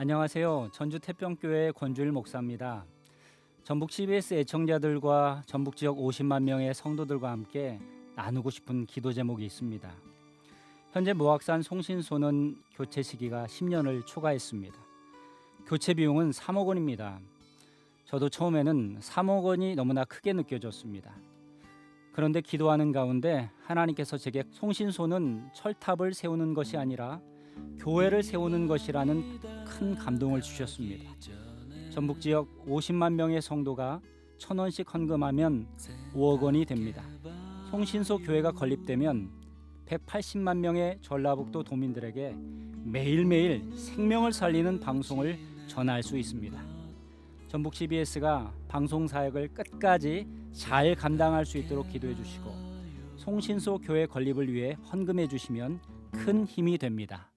안녕하세요. 전주 태평교회 권주일 목사입니다. 전북 CBS 애청자들과 전북 지역 50만 명의 성도들과 함께 나누고 싶은 기도 제목이 있습니다. 현재 무악산 송신소는 교체 시기가 10년을 초과했습니다. 교체 비용은 3억 원입니다. 저도 처음에는 3억 원이 너무나 크게 느껴졌습니다. 그런데 기도하는 가운데 하나님께서 제게 송신소는 철탑을 세우는 것이 아니라 교회를 세우는 것이라는 큰 감동을 주셨습니다. 전북 지역 50만 명의 성도가 천 원씩 헌금하면 5억 원이 됩니다. 송신소 교회가 건립되면 180만 명의 전라북도 도민들에게 매일매일 생명을 살리는 방송을 전할 수 있습니다. 전북 CBS가 방송 사역을 끝까지 잘 감당할 수 있도록 기도해 주시고 송신소 교회 건립을 위해 헌금해 주시면 큰 힘이 됩니다.